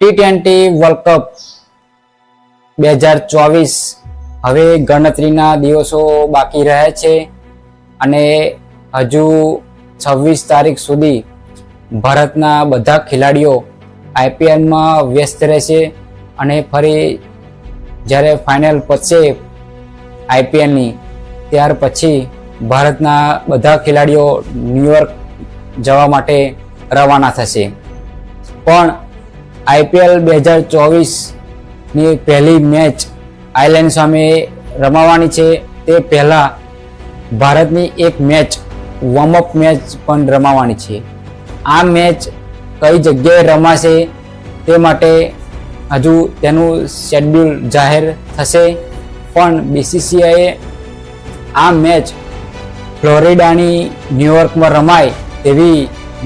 T twenty world cup બે હજાર ચોવીસ. હવે ગણતરીના દિવસો બાકી રહ્યા છે અને હજુ છવ્વીસ તારીખ સુધી ભારતના બધા ખેલાડીઓ આઈપીએલમાં વ્યસ્ત રહેશે અને ફરી જ્યારે ફાઇનલ પતશે આઈપીએલની ત્યાર પછી ભારતના બધા ખેલાડીઓ ન્યુયોર્ક જવા માટે રવાના થશે. પણ આઈપીએલ બે હજાર ચોવીસની પહેલી મેચ આયર્લેન્ડ સામે રમાવાની છે. તે પહેલાં ભારતની એક મેચ, વોર્મઅપ મેચ પણ રમાવાની છે. આ મેચ કઈ જગ્યાએ રમાશે તે માટે હજુ તેનું શેડ્યુલ જાહેર થશે. પણ બીસીસીઆઈએ આ મેચ ફ્લોરિડાની ન્યુયોર્કમાં રમાય તેવી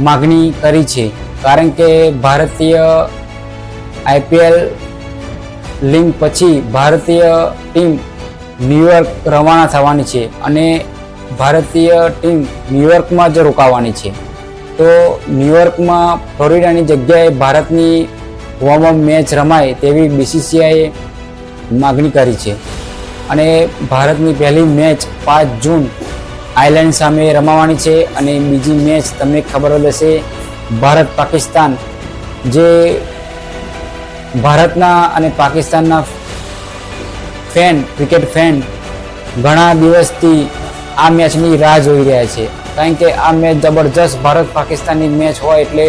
માગણી કરી છે. કારણ કે ભારતીય આઈપીએલ લીગ પછી ભારતીય ટીમ ન્યુયોર્ક રવાના થવાની છે અને ભારતીય ટીમ ન્યુયોર્કમાં જ રોકાવાની છે. તો ન્યુયોર્કમાં ફ્લોરિડાની જગ્યાએ ભારતની વોર્મઅપ મેચ રમાય તેવી બીસીસીઆઈએ માગણી કરી છે. અને ભારતની પહેલી મેચ પાંચ જૂન આયર્લેન્ડ સામે રમાવાની છે અને બીજી મેચ તમને ખબર જ હશે ભારત પાકિસ્તાન જે ભારતના અને પાકિસ્તાનના ફેન, ક્રિકેટ ફેન ઘણા દિવસથી આ મેચની રાહ જોઈ રહ્યા છે. કારણ કે આ મેચ જબરજસ્ત ભારત પાકિસ્તાનની મેચ હોય એટલે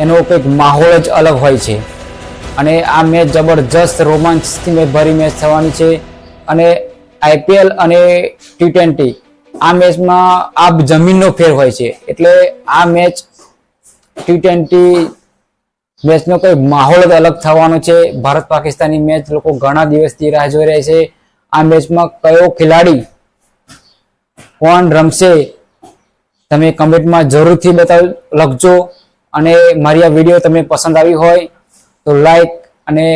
એનો કંઈક માહોલ જ અલગ હોય છે. અને આ મેચ જબરજસ્ત રોમાંચથી ભરી મેચ થવાની છે અને આઈપીએલ અને ટી ટ્વેન્ટી આ મેચમાં આ જમીનનો ફેર હોય છે. એટલે આ મેચ ટી ટ્વેન્ટી મેચનો કોઈ માહોલ જ અલગ થવાનો છે. ભારત પાકિસ્તાનની મેચ લોકો ઘણા દિવસથી રાહ જોઈ રહ્યા છે. આ મેચમાં કયો ખેલાડી કોણ રમશે તમે કમેન્ટમાં જરૂરથી બતાવ, લખજો. અને મારી આ વીડિયો તમને પસંદ આવી હોય તો લાઈક અને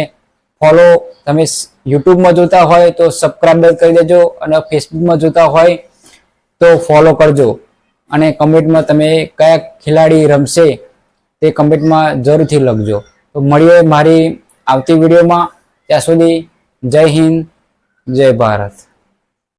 ફોલો તમે યુટ્યુબમાં જોતા હોય તો સબસ્ક્રાઈબ કરી દેજો અને ફેસબુકમાં જોતા હોય તો ફોલો કરજો. અને કમેન્ટમાં તમે કયા ખેલાડી રમશે તે કમેન્ટમાં જરૂરથી લખજો. તો મળીએ મારી આવતી વિડીયોમાં. ત્યાં સુધી જય હિન્દ, જય ભારત.